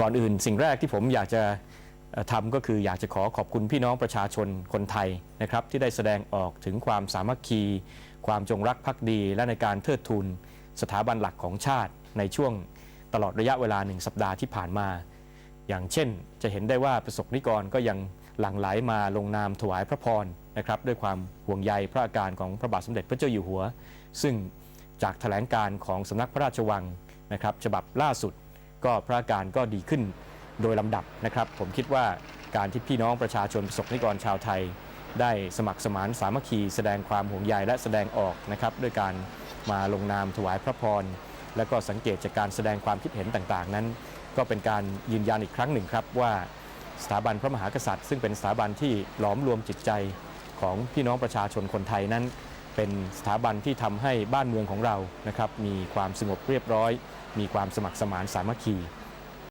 ก่อนอื่นสิ่งแรกที่ผมอยากจะเอ่อทำก็คืออยากจะขอขอบคุณพี่น้องประชาชนคนไทยนะครับที่ได้แสดงออกถึงความสามัคคี ความจงรักภักดี และในการเทิดทูนสถาบันหลักของชาติในช่วงตลอดระยะเวลาหนึ่งสัปดาห์ที่ผ่านมา อย่างเช่นจะเห็นได้ว่าประสบนิกรก็ยังหลั่งไหลมาลงนามถวายพระพรนะครับด้วยความห่วงใยพระอาการของพระบาทสมเด็จพระเจ้าอยู่หัว ซึ่งจากแถลงการของสำนักพระราชวังนะครับฉบับล่าสุด ก็พระอาการก็ดีขึ้นโดยลำดับนะครับ ผมคิดว่าการที่พี่น้องประชาชนประสบนิกรชาวไทย ได้สมัครสมานสามัคคี แสดงความห่วงใยและแสดงออกนะครับด้วยการมาลงนามถวายพระพร และก็สังเกตจากการแสดงความคิดเห็นต่างๆ นั้น ก็เป็นการยืนยันอีกครั้งหนึ่งครับว่าสถาบันพระมหากษัตริย์ ซึ่งเป็นสถาบันที่หลอมรวมจิตใจของพี่น้องประชาชนคนไทยนั้น เป็นสถาบันที่ทำให้บ้านเมืองของเรานะครับมีความสงบเรียบร้อย มีความสมัครสมานสามัคคี